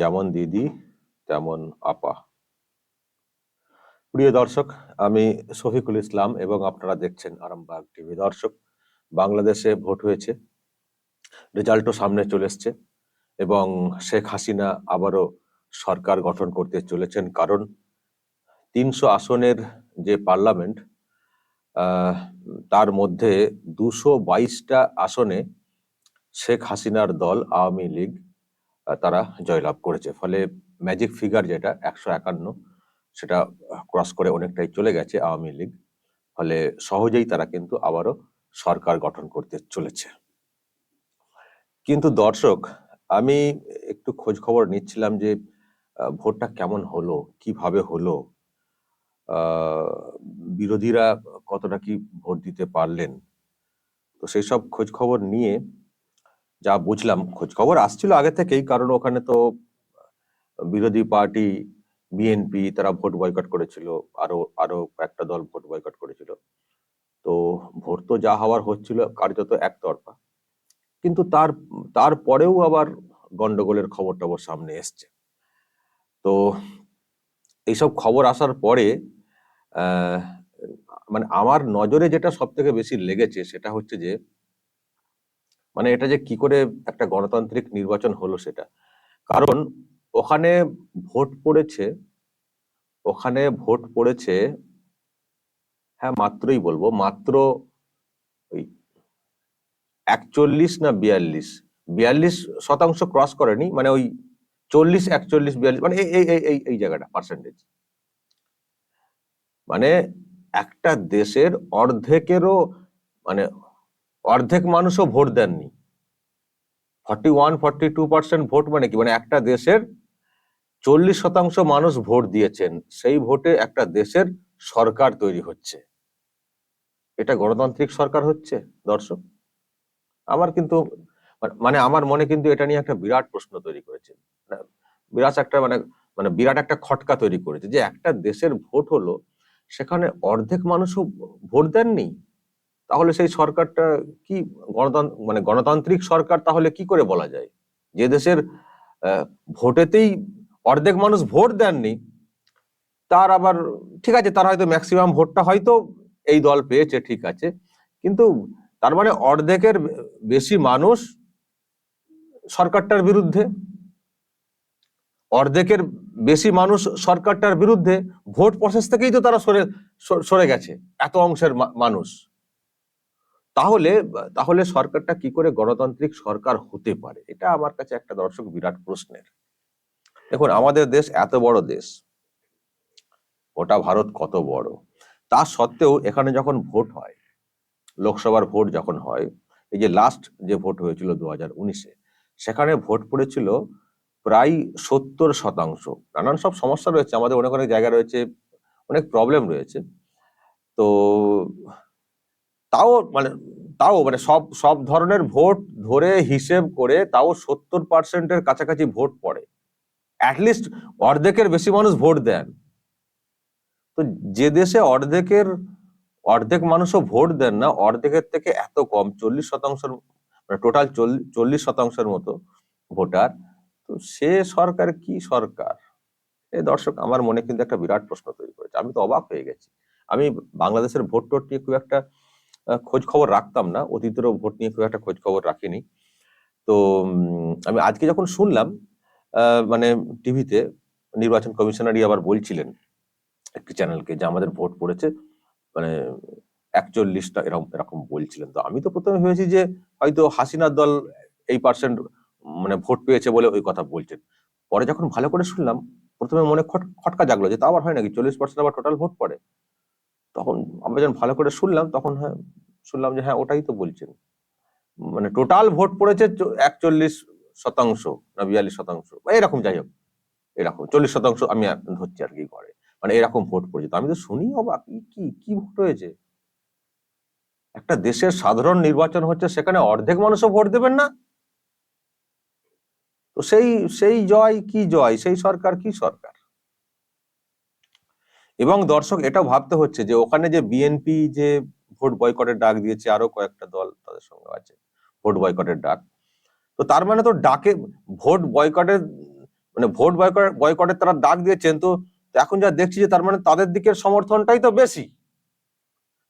যেমন দিদি, তেমন আপা। প্রিয় দর্শক, আমি শফিকুল ইসলাম এবং আপনারা দেখছেন আরামবাগ টিভি। দর্শক, বাংলাদেশে ভোট হয়েছে, রেজাল্টও সামনে চলে এসছে এবং শেখ হাসিনা আবারও সরকার গঠন করতে চলেছেন কারণ তিনশো আসনের যে পার্লামেন্ট তার মধ্যে দুশো বাইশটা আসনে শেখ হাসিনার দল আওয়ামী লীগ তারা জয়লাভ করেছে। ফলে ম্যাজিক ফিগার যেটা একশো একান্ন, সেটা ক্রস করে অনেকটাই চলে গেছে আওয়ামী লীগ। ফলে সহজেই তারা কিন্তু আবারও সরকার গঠন করতে চলেছে। কিন্তু দর্শক, আমি একটু খোঁজ খবর নিচ্ছিলাম যে ভোটটা কেমন হলো, কীভাবে হলো? বিরোধীরা কতটা কি ভোট দিতে পারলেন? তো সেই সব খোঁজ খবর নিয়ে যা বুঝলাম খোঁজ খবর আসছিল আগে থেকেই, কারণ ওখানে তো, বিরোধী পার্টি বিএনপি তারা ভোট বয়কট করেছিল, আরও আরও একটা দল ভোট বয়কট করেছিল। তো ভোট তো যা হওয়ার হচ্ছিল, কার্যত একতরফা। কিন্তু তার, তারপরেও আবার গন্ডগোলের খবর টবর সামনে এসছে। তো এইসব খবর আসার পরে মানে আমার নজরে যেটা সব থেকে বেশি লেগেছে, সেটা হচ্ছে যে মানে এটা যে কি করে একটা গণতান্ত্রিক নির্বাচন হলো সেটা। কারণ ওখানে ভোট পড়েছে, ওখানে ভোট পড়েছে হ্যাঁ মাত্রই বলব, মাত্র ওই একচল্লিশ না বিয়াল্লিশ? বিয়াল্লিশ শতাংশ ক্রস করেনি মানে ওই চল্লিশ, একচল্লিশ, বিয়াল্লিশ মানে এই এই এই জায়গাটা পার্সেন্টেজ মানে একটা দেশের অর্ধেকেরও মানে অর্ধেক মানুষও ভোট দেননি। Forty one forty two percent vote মানে কি? মানে একটা দেশের চল্লিশ শতাংশ মানুষ ভোট দিয়েছেন, সেই ভোটে একটা দেশের সরকার তৈরি হচ্ছে। এটা গণতান্ত্রিক সরকার হচ্ছে, দর্শক। আমার কিন্তু, মানে- আমার মনে কিন্তু এটা নিয়ে একটা বিরাট প্রশ্ন তৈরি করেছে। মানে বিরাট একটা মানে মানে বিরাট একটা খটকা তৈরি করেছে যে একটা দেশের ভোট হলো, সেখানে অর্ধেক মানুষও ভোট দেননি। তাহলে সেই সরকারটা কি গণতন্ত্র মানে গণতান্ত্রিক সরকার তাহলে কি করে বলা যায়? যে দেশের ভোটেতেই অর্ধেক মানুষ ভোট দেননি, তার আবার, ঠিক আছে, তার হয়তো ম্যাক্সিমাম ভোটটা হয়তো এই দল পেয়েছে, ঠিক আছে, কিন্তু তার মানে অর্ধেকের বেশি মানুষ সরকারটার বিরুদ্ধে, অর্ধেকের বেশি মানুষ সরকারটার বিরুদ্ধে ভোট প্রসেস থেকেই তো তারা সরে সরে গেছে, এত অংশের মানুষ। তাহলে তাহলে সরকারটা কি করে গণতান্ত্রিক সরকার হতে পারে? এটা আমার কাছে একটা দর্শক বিরাট প্রশ্নের। দেখুন, আমাদের দেশ এত বড় দেশ, গোটা ভারত কত বড়। তা সত্ত্বেও এখানে যখন ভোট হয়, লোকসভার ভোট যখন হয়, এই যে লাস্ট যে ভোট হয়েছিল দু হাজার উনিশে, সেখানে ভোট পড়েছিল প্রায় সত্তর শতাংশ। নানান সব সমস্যা রয়েছে, আমাদের অনেক অনেক জায়গা রয়েছে, অনেক প্রবলেম রয়েছে। তো তাও মানে তাও মানে সব সব ধরনের ভোট ধরে হিসেব করে তাও সত্তর পার্সেন্টের কাছাকাছি ভোট পড়ে। অ্যাটলিস্ট অর্ধেকের বেশি মানুষ ভোট দেন। তো যে দেশে অর্ধেকের, অর্ধেক মানুষও ভোট দেন না, অর্ধেকের থেকে এত কম, চল্লিশ শতাংশের মানে টোটাল চল্লিশ শতাংশের মতো ভোটার, তো সে সরকার কি সরকার? এ দর্শক, আমার মনে কিন্তু একটা বিরাট প্রশ্ন তৈরি করেছে। আমি তো অবাক হয়ে গেছি। আমি বাংলাদেশের ভোট টোট নিয়ে খুব একটা খোঁজ খবর রাখতাম না। অতীতেরও ভোট নিয়ে খুব একটা খোঁজ খবর রাখিনি। তো আমি আজকে যখন শুনলাম মানে টিভিতে নির্বাচন কমিশনারই আবার বলছিলেন একটি চ্যানেলকে যে আমাদের ভোট পড়েছে মানে একচল্লিশটা এরকম এরকম বলছিলেন। তো আমি তো প্রথমে ভেবেছি যে হয়তো হাসিনার দল এই পার্সেন্ট মানে ভোট পেয়েছে বলে ওই কথা বলছেন। পরে যখন ভালো করে শুনলাম, প্রথমে মনে খট- খটকা জাগলো যে তা আবার হয় নাকি? চল্লিশ পার্সেন্ট আবার টোটাল ভোট পড়ে। তখন আমরা যখন ভালো করে শুনলাম, তখন হ্যাঁ শুনলাম যে হ্যাঁ ওটাই তো বলছেন। মানে টোটাল ভোট পড়েছে একচল্লিশ শতাংশ না বিয়াল্লিশ শতাংশ। এরকম যাই হোক, এরকম চল্লিশ শতাংশ আমি ধরছি আর কি করে মানে এরকম ভোট পড়েছে। তো আমি তো শুনি অবাক কি কি কি ভোট হয়েছে? একটা দেশের সাধারণ নির্বাচন হচ্ছে, সেখানে অর্ধেক মানুষও ভোট দেবেন না? তো সেই সেই জয় কি জয়? সেই সরকার কি সরকার? এবং দর্শক এটাও ভাবতে হচ্ছে যে ওখানে যে বিএনপি যে ভোট বয়কটের ডাক দিয়েছে, আরও কয়েকটা দল তাদের সঙ্গে আছে, ভোট বয়কটের ডাক। তো তার মানে তো ডাকে, ভোট বয়কটের মানে ভোট বয়কট বয়কটের তারা ডাক দিয়েছেন, তো এখন যা দেখছি যে তার মানে তাদের দিকের সমর্থনটাই তো বেশি।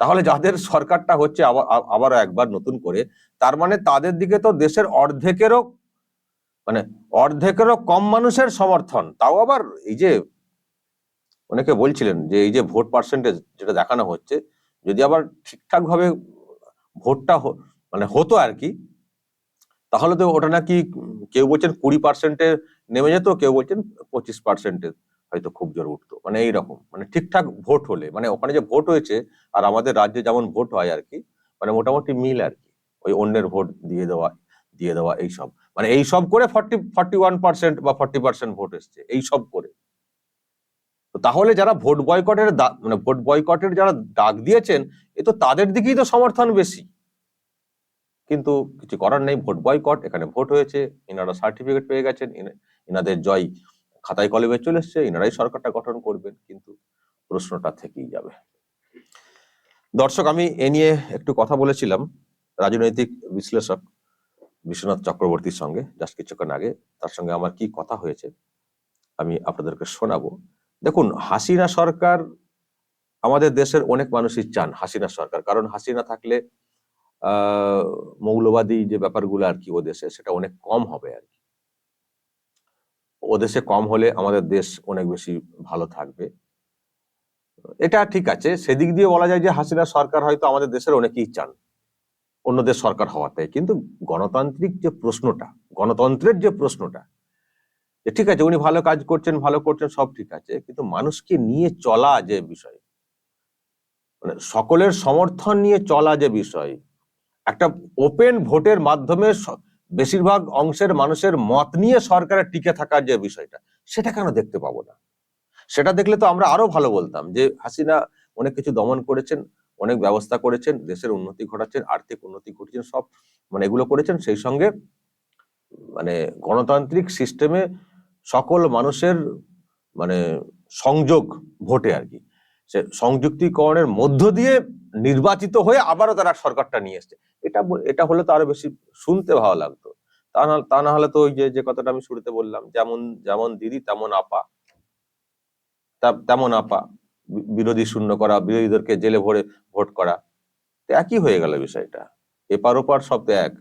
তাহলে যাদের সরকারটা হচ্ছে আবার, আবারও একবার নতুন করে, তার মানে তাদের দিকে তো দেশের অর্ধেকেরও মানে অর্ধেকেরও কম মানুষের সমর্থন। তাও আবার এই যে অনেকে বলছিলেন যে এই যে ভোট পার্সেন্টেজ যেটা দেখানো হচ্ছে, যদি আবার ঠিকঠাক ভাবে ভোটটা মানে হতো আর কি, তাহলে তো ওটা নাকি কেউ বলছেন কুড়ি পার্সেন্টে নেমে যেত, কেউ বলছেন পঁচিশ পার্সেন্টে হয়তো খুব জোর উঠতো। মানে এইরকম মানে ঠিকঠাক ভোট হলে মানে ওখানে যে ভোট হয়েছে আর আমাদের রাজ্যে যেমন ভোট হয় আর কি মানে মোটামুটি মিল আর কি, ওই অন্যের ভোট দিয়ে দেওয়া দিয়ে দেওয়া এইসব। মানে এইসব করে ফর্টি ফর্টি ওয়ান পার্সেন্ট বা ফর্টি পার্সেন্ট ভোট এসছে, এইসব করে। তাহলে যারা ভোট বয়কটের মানে ভোট বয়কটের যারা ডাক দিয়েছেন, এ তো তাদের দিকেই তো সমর্থন বেশি। কিন্তু কিছু করার নেই, ভোট বয়কট এখানে ভোট হয়েছে, ইনারা সার্টিফিকেট পেয়ে গেছেন ইনাদের জয় খাতায় কলমে চলে এসছে, ইনারাই সরকারটা গঠন করবেন, কিন্তু প্রশ্নটা থেকেই যাবে। দর্শক, আমি এ নিয়ে একটু কথা বলেছিলাম, রাজনৈতিক বিশ্লেষক বিশ্বনাথ চক্রবর্তীর সঙ্গে, জাস্ট কিছুক্ষণ আগে, তার সঙ্গে আমার কি কথা হয়েছে, আমি আপনাদেরকে শোনাবো। দেখুন, হাসিনা সরকার আমাদের দেশের অনেক মানুষই চান হাসিনা সরকার। কারণ হাসিনা থাকলে মৌলবাদী যে ব্যাপারগুলো আর কি ও দেশে, সেটা অনেক কম হবে আর কি। ও দেশে কম হলে আমাদের দেশ অনেক বেশি ভালো থাকবে। এটা ঠিক আছে। সেদিক দিয়ে বলা যায় যে হাসিনা সরকার হয়তো আমাদের দেশের অনেকেই চান অন্যদের সরকার হওয়াতে। কিন্তু গণতান্ত্রিক যে প্রশ্নটা, গণতন্ত্রের যে প্রশ্নটা যে ঠিক আছে, উনি ভালো কাজ করছেন, ভালো করছেন, সব ঠিক আছে, কিন্তু মানুষকে নিয়ে চলা যে বিষয় মানে সকলের সমর্থন নিয়ে চলা যে বিষয়, একটা ওপেন ভোটের মাধ্যমে বেশিরভাগ অংশের মানুষের মত নিয়ে সরকারের টিকে থাকার যে বিষয়টা, সেটা কেন দেখতে পাবো না? সেটা দেখলে তো আমরা আরও ভালো বলতাম যে হাসিনা অনেক কিছু দমন করেছেন, অনেক ব্যবস্থা করেছেন, দেশের উন্নতি ঘটাচ্ছেন, আর্থিক উন্নতি ঘটেছেন সব মানে এগুলো করেছেন, সেই সঙ্গে মানে গণতান্ত্রিক সিস্টেমে সকল মানুষের মানে সংযোগ ভোটে আর কি। সে সংযুক্তিকরণের মধ্য দিয়ে নির্বাচিত হয়ে আবারও তারা সরকারটা নিয়ে এসছে। এটা এটা হলে তো আরও বেশি শুনতে ভালো লাগতো। তা না, তা হলে তো ওই যে যে কথাটা আমি শুরুতে বললাম, যেমন যেমন দিদি, তেমন আপা। তেমন আপা। বিরোধী শূন্য করা, বিরোধীদেরকে জেলে ভরে ভোট করা। একই হয়ে গেল বিষয়টা। এপার ওপার সব এক।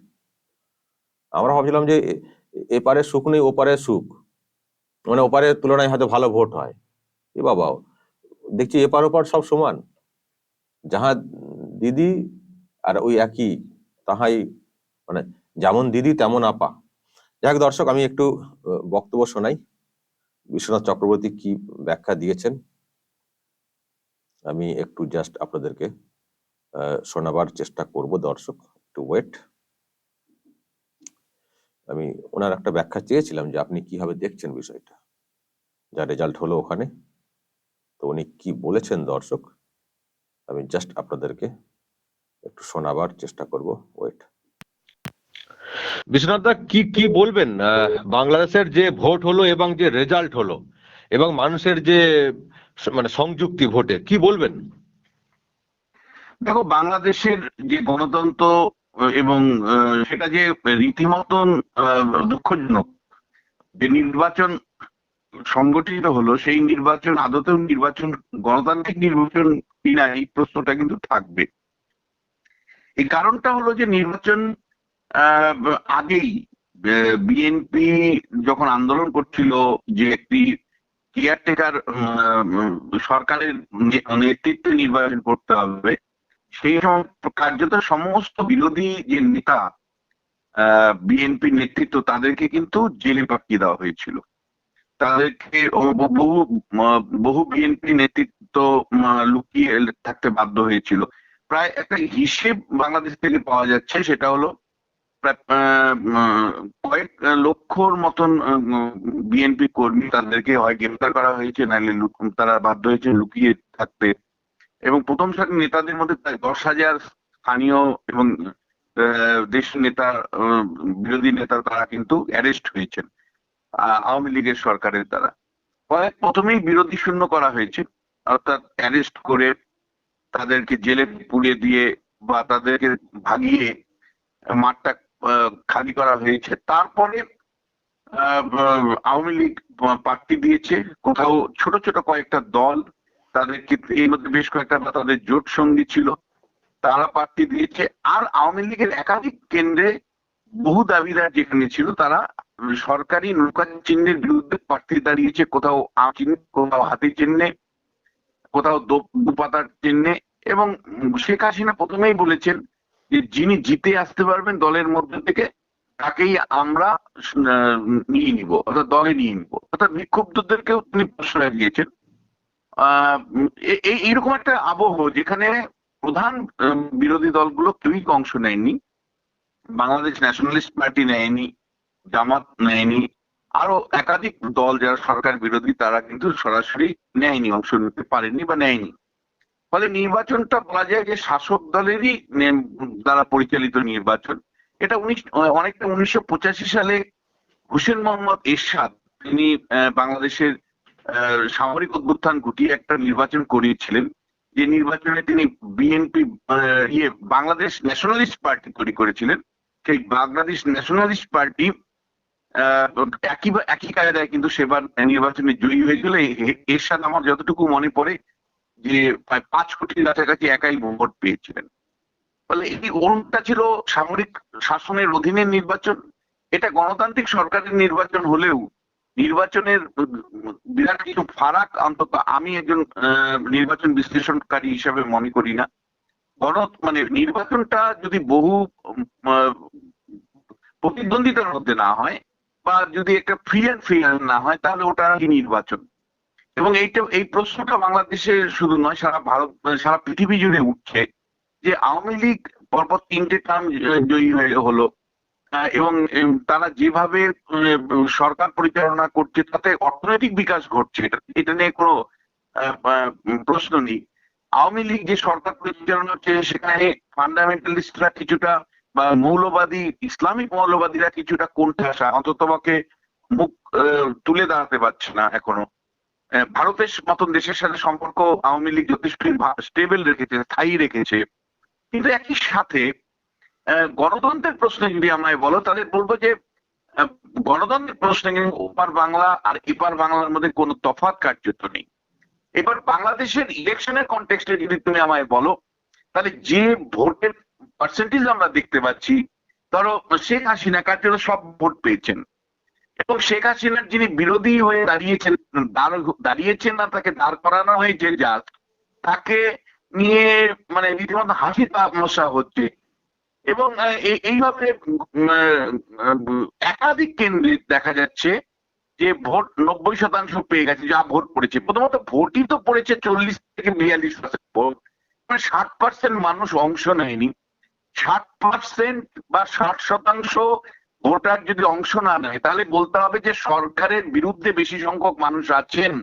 আমরা ভাবছিলাম যে এপারে সুখ নেই, ওপারে সুখ। মানে ওপারের তুলনায় হয়তো ভালো ভোট হয়। এ বাবা দেখছি এপার ওপার সব সমান। যাহা দিদি আর ওই একই, তাহাই মানে যেমন দিদি তেমন আপা। যাক দর্শক, আমি একটু বক্তব্য শোনাই। বিশ্বনাথ চক্রবর্তী কি ব্যাখ্যা দিয়েছেন? আমি একটু জাস্ট আপনাদেরকে শোনাবার চেষ্টা করব দর্শক, একটু ওয়েট আমি ওনার একটা ব্যাখ্যা চেয়েছিলাম যে আপনি কীভাবে দেখছেন বিষয়টা। যা রেজাল্ট হলো ওখানে। তো উনি কি বলেছেন দর্শক? আমি জাস্ট আপনাদেরকে একটু শোনাবার চেষ্টা করব। ওয়েট বিশ্বনাথ দা কি কি বলবেন? আহ, বাংলাদেশের যে ভোট হলো এবং যে রেজাল্ট হলো এবং মানুষের যে মানে সংযুক্তি ভোটে কি বলবেন? দেখো বাংলাদেশের যে গণতন্ত্র এবং সেটা যে রীতিমতন দুঃখজনক, যে নির্বাচন সংগঠিত হলো, সেই নির্বাচন, আদতেও নির্বাচন, গণতান্ত্রিক নির্বাচন কিনা, এই প্রশ্নটা কিন্তু থাকবে। এই কারণটা হলো যে নির্বাচন আগেই বিএনপি যখন আন্দোলন করছিল যে একটি কেয়ারটেকার সরকারের নেতৃত্বে নির্বাচন করতে হবে সেই কার্যত সমস্ত বিরোধী যে নেতা বিএনপি নেতৃত্ব, তাদেরকে কিন্তু জেলে পাঠিয়ে দেওয়া হয়েছিল। তাদেরকে বহু বহু বিএনপি নেতৃত্ব লুকিয়ে থাকতে বাধ্য হয়েছিল। প্রায় একটা হিসেব বাংলাদেশ থেকে পাওয়া যাচ্ছে, সেটা হলো কয়েক লক্ষর মতন বিএনপি কর্মী তাদেরকে হয় গ্রেফতার করা হয়েছে নাহলে তারা বাধ্য হয়েছে লুকিয়ে থাকতে। এবং প্রথম সারির নেতাদের মধ্যে প্রায় দশ হাজার স্থানীয় এবং দেশের নেতা বিরোধী নেতা তারা কিন্তু অ্যারেস্ট হয়েছেন আওয়ামী লীগের সরকারের দ্বারা। কয়েক প্রথমেই বিরোধী শূন্য করা হয়েছে, অর্থাৎ অ্যারেস্ট করে তাদেরকে জেলে পুড়িয়ে দিয়ে বা তাদেরকে ভাগিয়ে মাঠটা খালি করা হয়েছে। তারপরে আওয়ামী লীগ প্রার্থী দিয়েছে, কোথাও ছোট ছোট কয়েকটা দল তাদের এর মধ্যে বেশ কয়েকটা বা তাদের জোট সঙ্গী ছিল, তারা প্রার্থী দিয়েছে। আর আওয়ামী লীগের একাধিক কেন্দ্রে বহু দাবিদার যেখানে ছিল, তারা সরকারি নৌকা চিহ্নের বিরুদ্ধে প্রার্থী দাঁড়িয়েছে। কোথাও আম চিহ্ন, কোথাও হাতি চিহ্নে, কোথাও দুপাতার চিহ্নে। এবং শেখ হাসিনা প্রথমেই বলেছেন যে, যিনি জিতে আসতে পারবেন দলের মধ্যে থেকে, তাকেই আমরা নিয়ে নিব, অর্থাৎ দলে নিয়ে নিব। অর্থাৎ বিক্ষুব্ধদেরকেও তিনি প্রশ্রয় দিয়েছেন। এইরকম একটা আবহ যেখানে প্রধান বিরোধী দলগুলো কেউই অংশ নেয়নি, বাংলাদেশ ন্যাশনালিস্ট পার্টি নেয়নি, জামাত নেয়নি, আরও একাধিক দল যারা সরকার বিরোধী, তারা কিন্তু সরাসরি নেয়নি, অংশ নিতে পারেনি বা নেয়নি। ফলে নির্বাচনটা বলা যায় যে শাসক দলেরই দ্বারা পরিচালিত নির্বাচন। এটা উনিশ, অনেকটা উনিশশো পঁচাশি সালে হুসেন মোহাম্মদ এরশাদ, তিনি বাংলাদেশের সামরিক অভ্যুত্থান ঘটিয়ে একটা নির্বাচন করিয়েছিলেন। যে নির্বাচনে তিনি বিএনপি ইয়ে বাংলাদেশ ন্যাশনালিস্ট পার্টি তৈরি করেছিলেন। সেই বাংলাদেশ ন্যাশনালিস্ট পার্টি একই একই কায়দায় কিন্তু সেবার নির্বাচনে জয়ী হয়েছিল। এর সাথে আমার যতটুকু মনে পড়ে যে প্রায় পাঁচ কোটির কাছাকাছি একাই ভোট পেয়েছিলেন। ফলে এই ওরটা ছিল সামরিক শাসনের অধীনে নির্বাচন। এটা গণতান্ত্রিক সরকারের নির্বাচন হলেও নির্বাচনের বিরাট কিছু ফারাক অন্তত আমি একজন নির্বাচন বিশ্লেষণকারী হিসেবে মনে করি না। গণ মানে নির্বাচনটা যদি বহু প্রতিদ্বন্দ্বিতার মধ্যে না হয় বা যদি একটা ফ্রি অ্যান্ড ফেয়ার না হয়, তাহলে ওটা কি নির্বাচন? এবং এইটা, এই প্রশ্নটা বাংলাদেশে শুধু নয়, সারা ভারত, সারা পৃথিবী জুড়ে উঠছে যে আওয়ামী লীগ পরপর তিনটে টার্ম জয়ী হয়ে, হলো। এবং তারা যেভাবে সরকার পরিচালনা করছে তাতে অর্থনৈতিক বিকাশ ঘটছে। এটা নিয়ে কোনো প্রশ্ন নেই। আওয়ামী লীগ যে সরকার পরিচালনা করছে সেখানে ফান্ডামেন্টালিস্টরা কিছুটা বা মৌলবাদী ইসলামিক মৌলবাদীরা কিছুটা কোণঠাসা অন্ততপক্ষে মুখ আহ, তুলে দাঁড়াতে পারছে না এখনও। ভারতের মতন দেশের সাথে সম্পর্ক আওয়ামী লীগ যথেষ্ট স্টেবল রেখেছে স্থায়ী রেখেছে। কিন্তু একই সাথে গণতন্ত্রের প্রশ্নে যদি আমায় বলো, তাহলে বলব যে গণতন্ত্রের প্রশ্নে ওপার বাংলা আর এপার বাংলার মধ্যে কোনো তফাৎ কার্যত নেই। এবার বাংলাদেশের ইলেকশনের কন্টেক্সটে যদি তুমি আমায় বলো, তাহলে যে ভোটের পার্সেন্টেজ আমরা দেখতে পাচ্ছি, ধরো শেখ হাসিনা কার্যত সব ভোট পেয়েছেন। এবং শেখ হাসিনার যিনি বিরোধী হয়ে দাঁড়িয়েছেন দাঁড়িয়েছেন না, তাকে দাঁড় করানো হয়েছে যা তাকে নিয়ে মানে রীতিমতো হাসি তামাশা হচ্ছে। এবং এইভাবে একাধিক কেন্দ্রে দেখা যাচ্ছে যে ভোট নব্বই শতাংশ পেয়ে গেছে, যা ভোট পড়েছে। প্রথমত ভোটই তো পড়েছে চল্লিশ থেকে বিয়াল্লিশ পার্সেন্ট ভোট। ষাট পার্সেন্ট মানুষ অংশ নেয়নি। ষাট পার্সেন্ট বা ষাট শতাংশ ভোটার যদি অংশ না নেয়, তাহলে বলতে হবে যে সরকারের বিরুদ্ধে বেশি সংখ্যক মানুষ আছেন।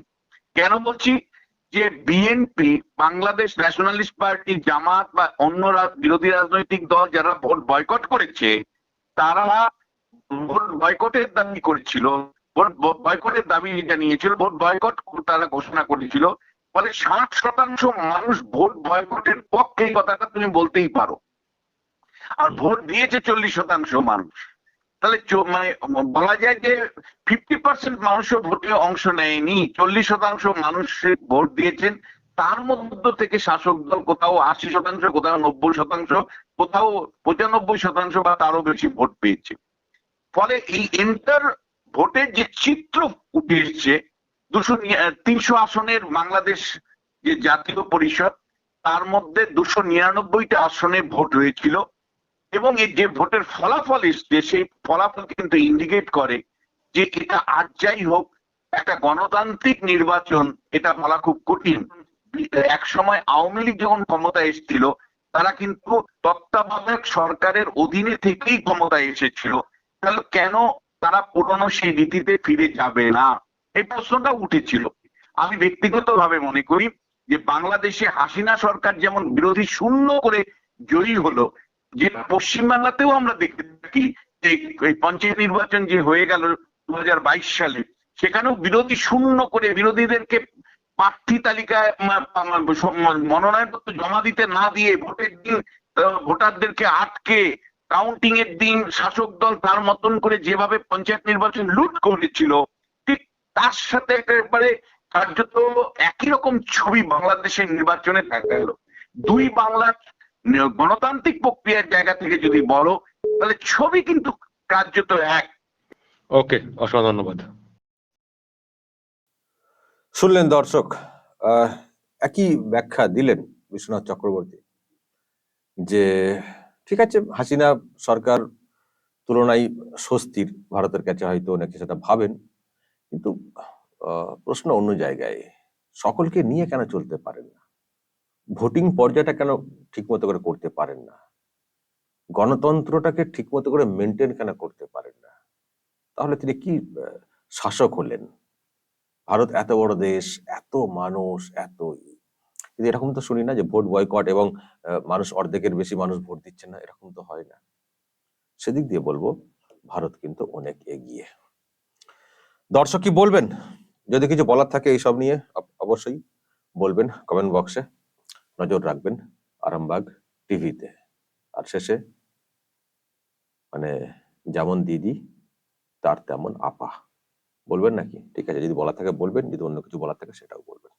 কেন বলছি? যে BNP Bangladesh nationalist party Jamaat বা অন্য বিরোধী রাজনৈতিক দল যারা ভোট বয়কট করেছে, তারা ভোট বয়কটের দাবি করেছিল। ভোট বয়কটের দাবি জানিয়েছিল ভোট বয়কট তারা ঘোষণা করেছিল। ফলে ষাট শতাংশ মানুষ ভোট বয়কটের পক্ষে কথাটা তুমি বলতেই পারো। আর ভোট দিয়েছে চল্লিশ শতাংশ মানুষ। তাহলে মানে বলা যায় যে ফিফটি পার্সেন্ট মানুষও ভোটে অংশ নেয়নি, চল্লিশ শতাংশ মানুষ ভোট দিয়েছেন, তার মধ্য থেকে শাসক দল কোথাও আশি শতাংশ, কোথাও নব্বই শতাংশ, কোথাও পঁচানব্বই শতাংশ বা তারও বেশি ভোট পেয়েছে। ফলে এই এন্টার ভোটের যে চিত্র উঠে এসছে দুশো তিনশো আসনের বাংলাদেশ যে জাতীয় পরিষদ, তার মধ্যে দুশো নিরানব্বইটা আসনে ভোট হয়েছিল। এবং এই যে ভোটের ফলাফল এসছে, সেই ফলাফল কিন্তু ইন্ডিকেট করে যে এটা আর যাই হোক, একটা গণতান্ত্রিক নির্বাচন, এটা বলা খুব কঠিন। এক সময় আওয়ামী লীগ যখন ক্ষমতা এসেছিল, তারা কিন্তু তত্ত্বাবধায়ক সরকারের অধীনে থেকেই ক্ষমতায় এসেছিল। তাহলে কেন তারা পুরনো সেই নীতিতে ফিরে যাবে না? এই প্রশ্নটা উঠেছিল। আমি ব্যক্তিগতভাবে মনে করি যে বাংলাদেশে হাসিনা সরকার যেমন বিরোধী শূন্য করে জয়ী হলো যে পশ্চিমবাংলাতেও আমরা দেখতে থাকি যে পঞ্চায়েত নির্বাচন যে হয়ে গেল দু সালে, সেখানেও বিরোধী শূন্য করে বিরোধীদেরকে প্রার্থী তালিকায় মনোনয়নপত্র জমা দিতে না দিয়ে ভোটের দিন ভোটারদেরকে আটকে কাউন্টিং এর দিন শাসক দল তার মতন করে যেভাবে পঞ্চায়েত নির্বাচন লুট করেছিল, ঠিক তার সাথে একেবারে কার্যত একই রকম ছবি বাংলাদেশের নির্বাচনে দেখা গেল। দুই বাংলার গণতান্ত্রিক প্রক্রিয়ার জায়গা থেকে যদি বলো তাহলে ছবি কিন্তু কার্যত এক। ওকে অসংখ্য ধন্যবাদ। শুনলেন দর্শক আহ, একই ব্যাখ্যা দিলেন বিশ্বনাথ চক্রবর্তী যে ঠিক আছে হাসিনা সরকার তুলনায় স্বস্তির ভারতের কাছে হয়তো অনেকে সেটা ভাবেন কিন্তু আহ, প্রশ্ন অন্য জায়গায় সকলকে নিয়ে কেন চলতে পারেন না? ভোটিং পর্যায়টা কেন ঠিকমতো করে করতে পারেন না? গণতন্ত্রটাকে ঠিকমতো করে মেনটেন কেন করতে পারেন না? তাহলে তিনি কি শাসক হলেন? ভারত এত বড় দেশ, এত মানুষ, এত কিন্তু এরকম তো শুনি না যে ভোট বয়কট এবং মানুষ অর্ধেকের বেশি মানুষ ভোট দিচ্ছে না, এরকম তো হয় না। সেদিক দিয়ে বলব, ভারত কিন্তু অনেক এগিয়ে। দর্শক কি বলবেন? যদি কিছু বলার থাকে এইসব নিয়ে অবশ্যই বলবেন কমেন্ট বক্সে নজর রাখবেন আরামবাগ টিভিতে। আর শেষে মানে যেমন দিদি, তার তেমন আপা। বলবেন নাকি? ঠিক আছে, যদি বলা থাকে বলবেন, যদি অন্য কিছু বলার থাকে সেটাও বলবেন।